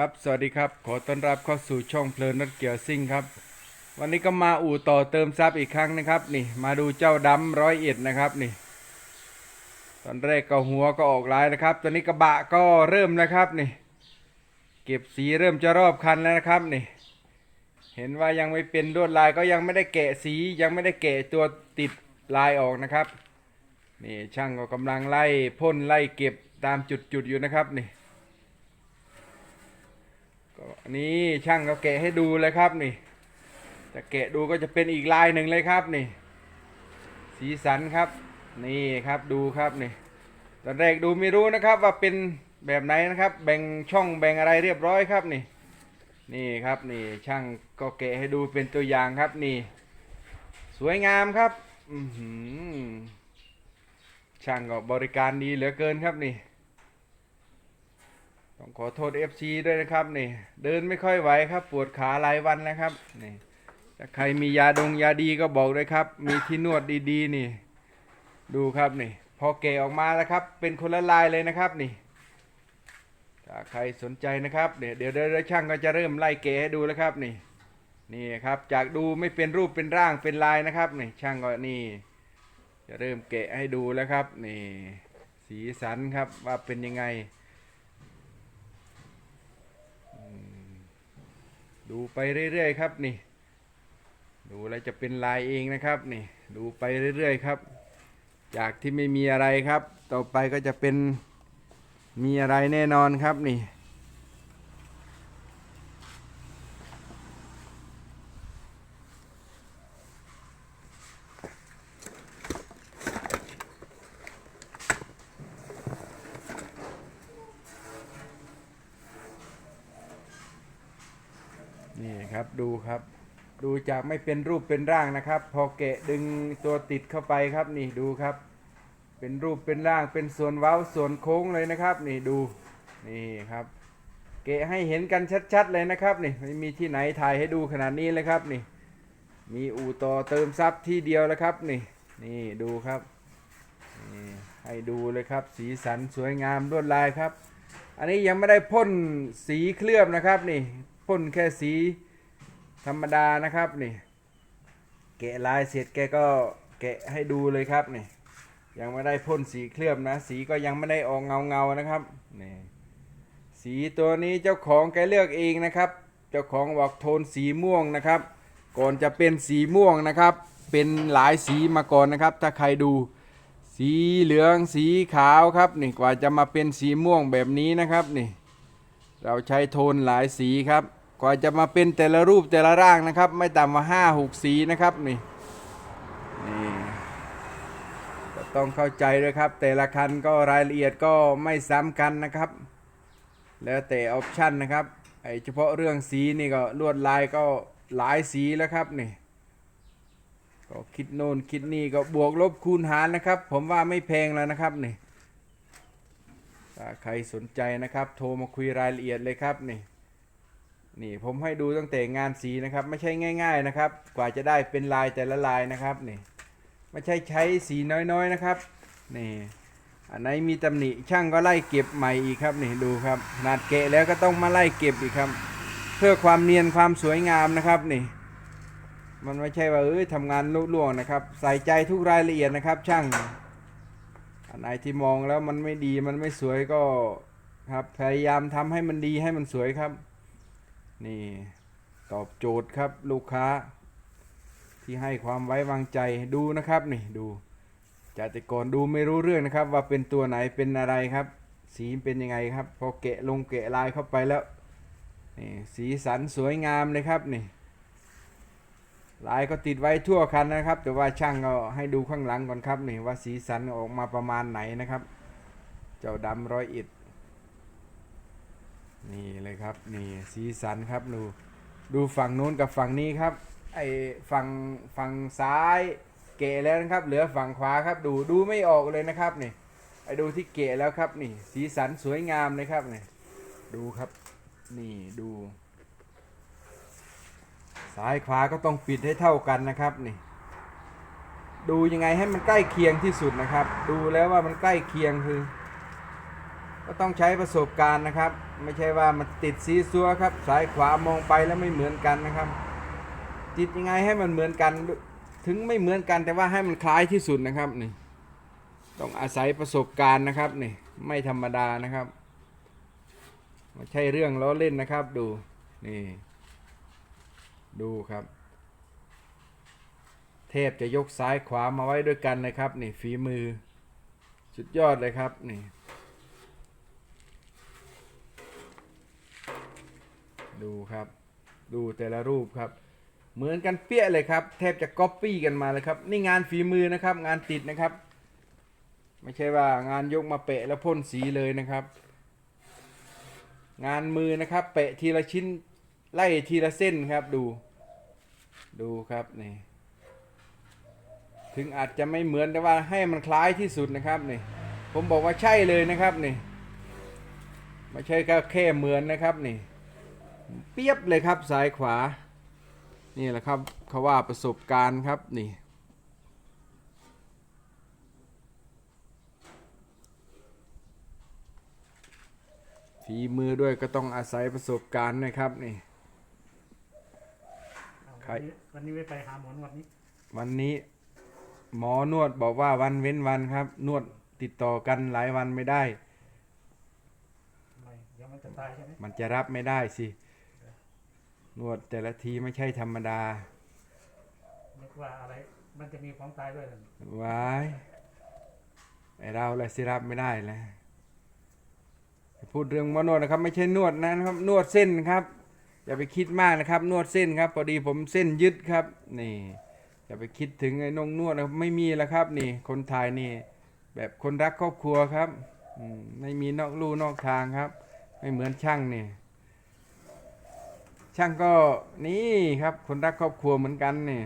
ครับ สวัสดีครับ ขอต้อนรับเข้าสู่ช่องเพลินรถเกี่ยวซิ่งครับ วันนี้ก็มาอู่ต่อเติมซับอีกครั้งนะครับ นี่ มาดูเจ้าดำร้อยเอ็ดนะครับนี่ ตอนแรกก็หัวก็ออกลายนะครับ ตอนนี้กระบะก็เริ่มนะครับนี่ เก็บสีเริ่มจะรอบคันแล้วนะครับนี่ เห็นว่ายังไม่เป็นลวดลายก็ยังไม่ได้แกะสียังไม่ได้แกะตัวติดลายออกนะครับ นี่ช่างก็กำลังไล่พ่นไล่เก็บตามจุดๆอยู่นะครับนี่ ก็อันนี้ช่างก็แกะให้ดูเลยครับนี่จะแกะดูก็จะเป็นอีกลายหนึ่งเลยครับนี่ สีสันครับ นี่ครับดูครับนี่ตอนแรกดูไม่รู้นะครับว่าเป็นแบบไหนนะครับ แบ่งช่องแบ่งอะไรเรียบร้อยครับนี่ นี่ครับนี่ช่างก็แกะให้ดูเป็นตัวอย่างครับนี่ สวยงามครับอืช่างก็บริการดีเหลือเกินครับนี่ ต้องขอโทษ FC ด้วยนะครับนี่เดินไม่ค่อยไหวครับ ปวดขาหลายวันแล้วครับนี่ถ้าใครมียาดงยาดีก็บอกด้วยครับ มีที่นวดดีๆนี่ ดูครับนี่ พอเกะออกมาแล้วครับ เป็นคนละลายเลยนะครับนี่ถ้าใครสนใจนะครับเดี๋ยวเดี๋ยวเดี๋ยวช่างก็จะเริ่มไล่เกะให้ดูแล้วครับนี่ นี่ครับจากดูไม่เป็นรูปเป็นร่างเป็นลายนะครับนี่ช่างก็นี่ จะเริ่มเกะให้ดูแล้วครับ นี่ สีสันครับว่าเป็นยังไง ดูไปเรื่อยๆครับนี่ ดูแล้วจะเป็นลายเองนะครับนี่ดูไปเรื่อยๆครับ จากที่ไม่มีอะไรครับ ต่อไปก็จะเป็นมีอะไรแน่นอนครับนี่ ดูครับ ดูจากไม่เป็นรูปเป็นร่างนะครับ พอแกะดึงตัวติดเข้าไปครับนี่ดูครับ เป็นรูปเป็นร่างเป็นส่วนเว้าส่วนโค้งเลยนะครับ นี่ดูนี่ครับเกะให้เห็นกันชัด ๆ เลยนะครับนี่ไม่มีที่ไหนถ่ายให้ดูขนาดนี้เลยครับนี่ มีอู่ต่อเติมซับที่เดียวแล้วครับนี่นี่ดูครับนี่ให้ดูเลยครับ สีสันสวยงามลวดลายครับ อันนี้ยังไม่ได้พ่นสีเคลือบนะครับนี่พ่นแค่สี ธรรมดานะครับนี่แกะลายเสร็จแกก็แกะให้ดูเลยครับนี่ยังไม่ได้พ่นสีเคลือบนะ สีก็ยังไม่ได้ออกเงาเงานะครับนี่สีตัวนี้เจ้าของแกเลือกเองนะครับ เจ้าของบอกโทนสีม่วงนะครับ ก่อนจะเป็นสีม่วงนะครับ เป็นหลายสีมาก่อนนะครับ ถ้าใครดูสีเหลืองสีขาวครับนี่กว่าจะมาเป็นสีม่วงแบบนี้นะครับนี่เราใช้โทนหลายสีครับ ว่าจะมาเป็นแต่ละรูปแต่ละร่างนะครับ ไม่ต่ำกว่าห้าหกสีนะครับนี่นี่ก็ต้องเข้าใจด้วยครับ แต่ละคันก็รายละเอียดก็ไม่ซ้ำกันนะครับ แล้วแต่ออปชันนะครับไอเฉพาะเรื่องสีนี่ก็ลวดลายก็หลายสีแล้วครับนี่ก็คิดโน่นคิดนี่ก็บวกลบคูณหารนะครับ ผมว่าไม่แพงแล้วนะครับนี่ถ้าใครสนใจนะครับ โทรมาคุยรายละเอียดเลยครับนี่ นี่ผมให้ดูตั้งแต่งานสีนะครับ ไม่ใช่ง่าย ๆนะครับ กว่าจะได้เป็นลายแต่ละลายนะครับนี่ไม่ใช่ใช้สีน้อยๆนะครับนี่อันไหนมีตำหนิช่างก็ไล่เก็บใหม่อีกครับนี่ดูครับขนาดเกะแล้วก็ต้องมาไล่เก็บอีกครับ เพื่อความเนียนความสวยงามนะครับนี่ มันไม่ใช่ว่าเอ้ยทำงานลุล่วงนะครับ ใส่ใจทุกรายละเอียดนะครับ ช่างอันไหนที่มองแล้วมันไม่ดีมันไม่สวยก็ครับพยายามทำให้มันดีให้มันสวยครับ นี่ตอบโจทย์ครับลูกค้า ที่ให้ความไว้วางใจดูนะครับนี่ดูจากแต่ก่อนดูไม่รู้เรื่องนะครับ ว่าเป็นตัวไหนเป็นอะไรครับ สีเป็นยังไงครับ พอแกะลงแกะลายเข้าไปแล้วนี่สีสันสวยงามเลยครับนี่ลายก็ติดไว้ทั่วคันนะครับ แต่ว่าช่างก็ให้ดูข้างหลังก่อนครับนี่ว่าสีสันออกมาประมาณไหนนะครับ เจ้าดำร้อยอิด นี่เลยครับนี่สีสันครับดูดูฝั่งนู้นกับฝั่งนี้ครับไอฝั่งฝั่งซ้ายเกะแล้วนะครับ เหลือฝั่งขวาครับ ดูดูไม่ออกเลยนะครับนี่ไอดูที่เกะแล้วครับนี่ สีสันสวยงามเลยครับนี่ดูครับนี่ดูซ้ายขวาก็ต้องปิดให้เท่ากันนะครับนี่ดูยังไงให้มันใกล้เคียงที่สุดนะครับ ดูแล้วว่ามันใกล้เคียงคือ ก็ต้องใช้ประสบการณ์นะครับ ไม่ใช่ว่ามันติดซีซัวครับ สายขวามองไปแล้วไม่เหมือนกันนะครับ ติดยังไงให้มันเหมือนกัน ถึงไม่เหมือนกันแต่ว่าให้มันคล้ายที่สุดนะครับนี่ต้องอาศัยประสบการณ์นะครับนี่ไม่ธรรมดานะครับไม่ใช่เรื่องล้อเล่นนะครับดูนี่ดูครับ เทพจะยกซ้ายขวามาไว้ด้วยกันนะครับ นี่ฝีมือสุดยอดเลยครับนี่ ดูครับ ดูแต่ละรูปครับ เหมือนกันเปี้ยเลยครับ แทบจะก๊อปปี้กันมาเลยครับ นี่งานฝีมือนะครับ งานติดนะครับ ไม่ใช่ว่างานยกมาเปะแล้วพ่นสีเลยนะครับ งานมือนะครับเปะทีละชิ้นไล่ทีละเส้นครับดู ดูครับนี่ถึงอาจจะไม่เหมือนแต่ว่าให้มันคล้ายที่สุดนะครับนี่ผมบอกว่าใช่เลยนะครับนี่ไม่ใช่แค่แค่เหมือนนะครับนี่ เปียบเลยครับซ้ายขวา นี่แหละครับเขาว่าประสบการณ์ครับนี่ฝีมือด้วยก็ต้องอาศัยประสบการณ์นะครับนี่เอาใครวันนี้วันนี้ไม่ไปหาหมอนวันนี้วันนี้หมอนวดบอกว่าวันเว้นวันครับ นวดติดต่อกันหลายวันไม่ได้ ไม่เดี๋ยวมันจะตายใช่ไหมมันจะรับไม่ได้สิ นวดแต่ละทีไม่ใช่ธรรมดานึกว่าอะไร มันจะมีของตายด้วยเหรอวายไอเราแหละสิรับไม่ได้แล้วพูดเรื่องหมอนวดนะครับ ไม่ใช่นวดนะครับ นวดเส้นครับ อย่าไปคิดมากนะครับ นวดเส้นครับพอดีผมเส้นยึดครับ นี่อย่าไปคิดถึงไอ้นงนวดนะครับไม่มีแล้วครับ นี่ คนไทยนี่ แบบคนรักครอบครัวครับอืมไม่มีนอกลู่นอกทางครับ ไม่เหมือนช่างนี่ ช่างก็นี่ครับคนรักครอบครัวเหมือนกันนี่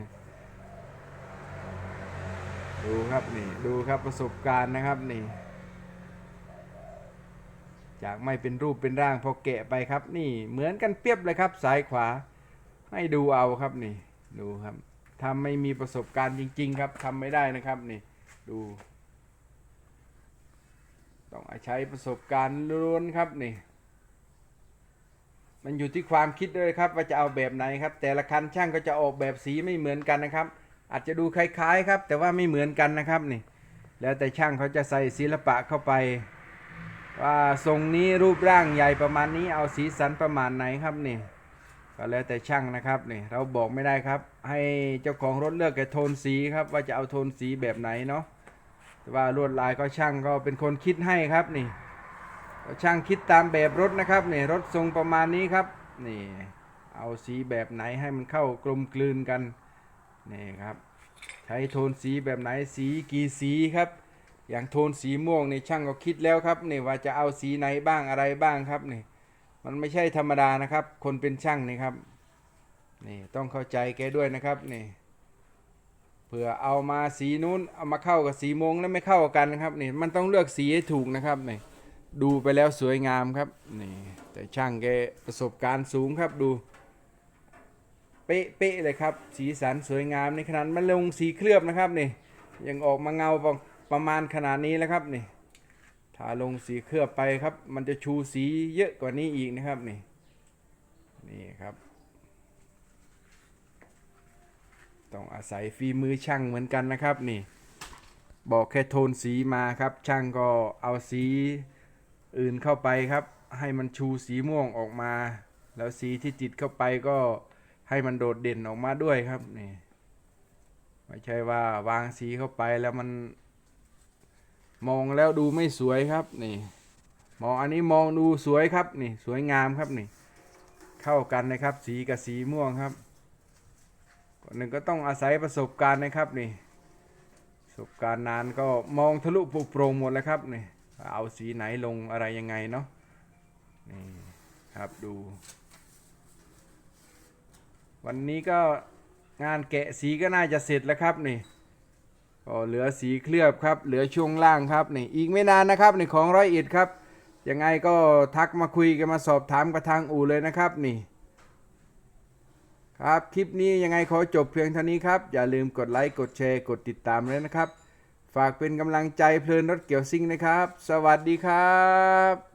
ดูครับนี่ดูครับประสบการณ์นะครับนี่ จากไม่เป็นรูปเป็นร่างพอแกะไปครับ นี่เหมือนกันเปียบเลยครับสายขวา ให้ดูเอาครับนี่ ดูครับทำไม่มีประสบการณ์จริง ๆ ครับทำไม่ได้นะครับนี่ดู ต้องใช้ประสบการณ์ล้วนครับนี่ มันอยู่ที่ความคิดด้วยครับว่าจะเอาแบบไหนครับ แต่ละคันช่างก็จะออกแบบสีไม่เหมือนกันนะครับ อาจจะดูคล้ายๆครับ แต่ว่าไม่เหมือนกันนะครับนี่ แล้วแต่ช่างเขาจะใส่ศิลปะเข้าไป ว่าทรงนี้รูปร่างใหญ่ประมาณนี้เอาสีสันประมาณไหนครับนี่ก็แล้วแต่ช่างนะครับนี่เราบอกไม่ได้ครับ ให้เจ้าของรถเลือกแก่โทนสีครับ ว่าจะเอาโทนสีแบบไหนเนาะแต่ว่าลวดลายก็ช่างก็เป็นคนคิดให้ครับนี่ ช่างคิดตามแบบรถนะครับนี่รถทรงประมาณนี้ครับนี่เอาสีแบบไหนให้มันเข้ากลมกลืนกันนี่ครับใช้โทนสีแบบไหนสีกี่สีครับ อย่างโทนสีม่วงนี่ช่างก็คิดแล้วครับนี่ว่าจะเอาสีไหนบ้างอะไรบ้างครับนี่มันไม่ใช่ธรรมดานะครับ คนเป็นช่างนี่ครับนี่ต้องเข้าใจแกด้วยนะครับนี่เผื่อเอามาสีนู้นเอามาเข้ากับสีม่วงแล้วไม่เข้ากันนะครับนี่มันต้องเลือกสีให้ถูกนะครับนี่ ดูไปแล้วสวยงามครับนี่แต่ช่างแกประสบการณ์สูงครับดูเป๊ะเป๊ะเลยครับ สีสันสวยงามในขนาดมันลงสีเคลือบนะครับนี่ยังออกมาเงาประประมาณขนาดนี้แล้วครับนี่ถ้าลงสีเคลือบไปครับ มันจะชูสีเยอะกว่านี้อีกนะครับนี่นี่ครับ ต้องอาศัยฝีมือช่างเหมือนกันนะครับนี่ บอกแค่โทนสีมาครับ ช่างก็เอาสี อื่นเข้าไปครับ ให้มันชูสีม่วงออกมา แล้วสีที่ติดเข้าไปก็ให้มันโดดเด่นออกมาด้วยครับนี่ไม่ใช่ว่าวางสีเข้าไปแล้วมัน มองแล้วดูไม่สวยครับนี่ มองอันนี้มองดูสวยครับนี่ สวยงามครับนี่ เข้ากันนะครับ สีกับสีม่วงครับคนหนึ่งก็ต้องอาศัยประสบการณ์นะครับนี่ประสบการณ์นานก็มองทะลุปลุโปร่งหมดแล้วครับนี่ เอาสีไหนลงอะไรยังไงเนาะนี่ครับดู วันนี้ก็งานแกะสีก็น่าจะเสร็จแล้วครับนี่ก็เหลือสีเคลือบครับ เหลือช่วงล่างครับนี่อีกไม่นานนะครับนี่ของร้อยเอ็ดครับยังไงก็ทักมาคุยกันมาสอบถามกับทางอู่เลยนะครับนี่ครับ คลิปนี้ยังไงขอจบเพียงเท่านี้ครับ อย่าลืมกดไลค์ กดแชร์ กดติดตามเลยนะครับ ฝากเป็นกำลังใจเพลินรถเกี่ยวซิ่งนะครับ สวัสดีครับ